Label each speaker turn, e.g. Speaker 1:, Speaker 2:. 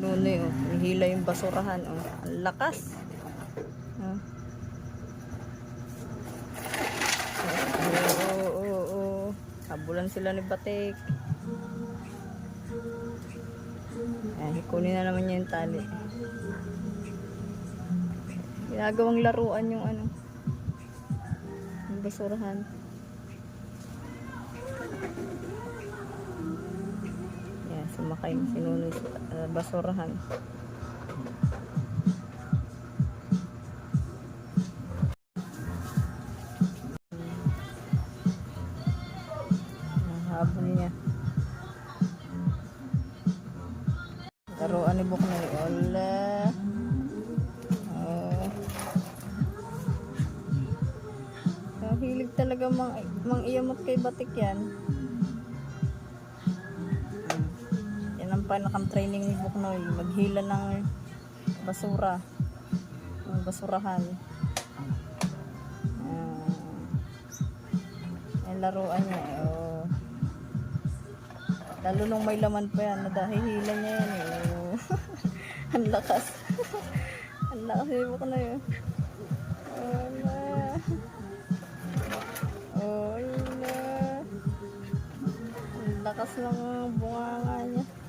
Speaker 1: Nunoy, oh. Hihila yung basurahan, oh. Ang lakas. Oh. Oo, oo. Habulan sila ni Batik. Ayan, hikunin na naman niya yung tali. Ginagawang laruan yung ano. Yung basurahan. Yan, sumakay si Nunoy sa uh, basurahan. Habol niya. Laruan ni Buknoy. Wala. Oh. Ang hilig talaga mang, mang iyamot kay Batik yan. Yan ang panakam training ni Buknoy. Maghila ng basura. Ng basurahan. Ah. Yan laruan niya. eh, Oh. Lalo nung may laman pa yan. Nadahihila niya yan. Oh. ang lakas. ang lakas ni Buknoy. Oh. Oh, yun na. Ang lakas ng bunganga niya.